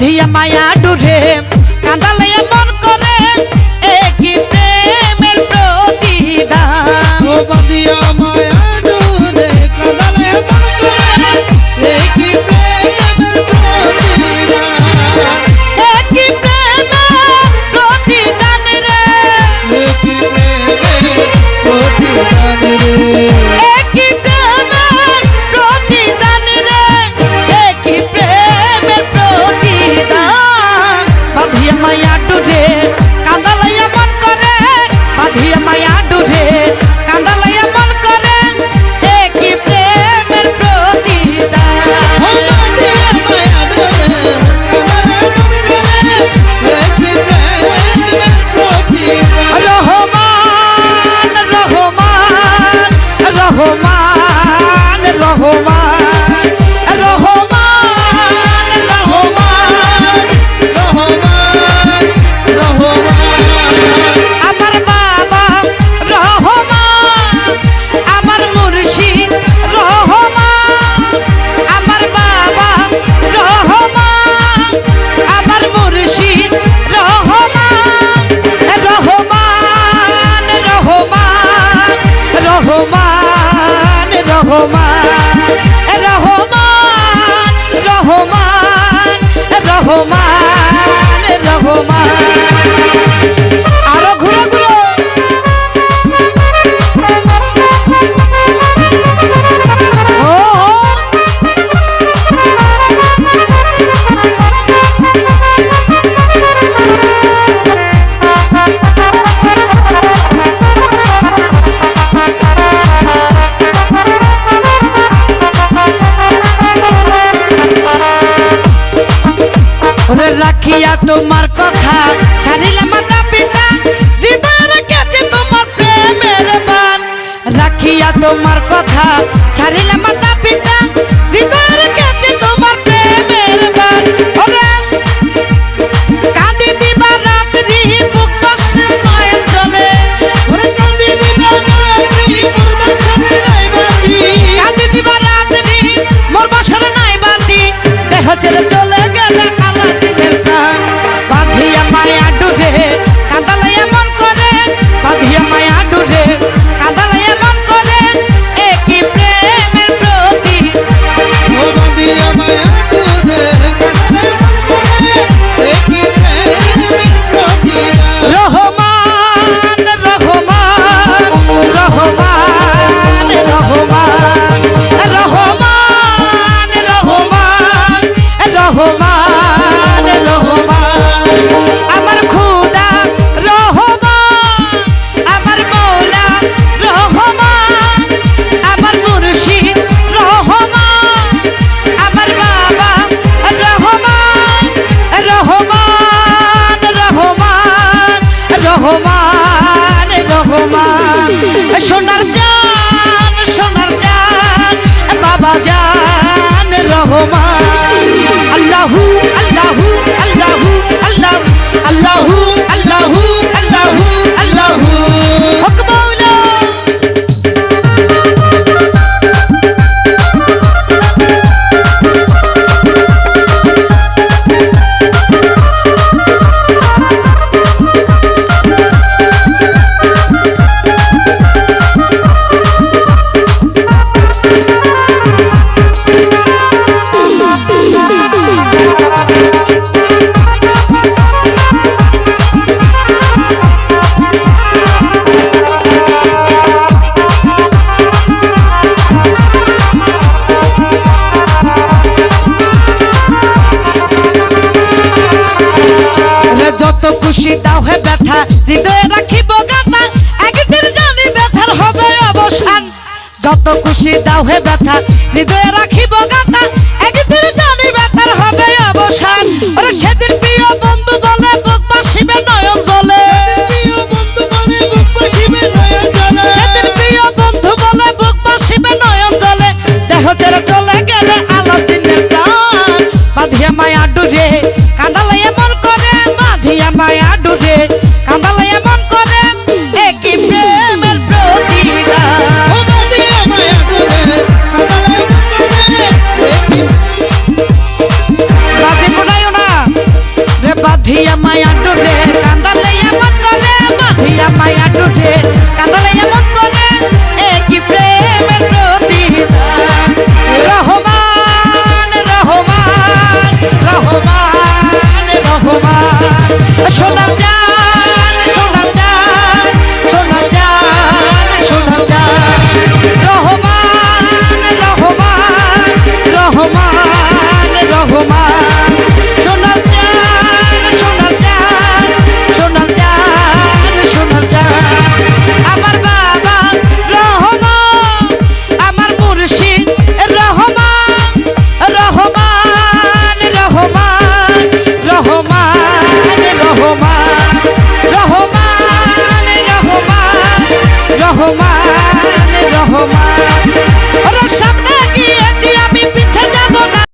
ধিয়া মায়া ডুরে কাঁদালে মন করে একই প্রেমের প্রতিদান? রহমান রহমান। তোমার কথা ছাড়িলাম মাতা পিতা। হৃদয় রেখেছে তোমার প্রেমের বান রাখিয়া তোমার কথা ছাড়িলাম পাণ্ডুরে খুশি, তাও হে ব্যথা। হৃদয়ে রাখিব গাথা, একদিন জানি ব্যথার হবে অবসান। যত খুশি, তাও হে ব্যথা, হৃদয়ে রাখিব গাথা।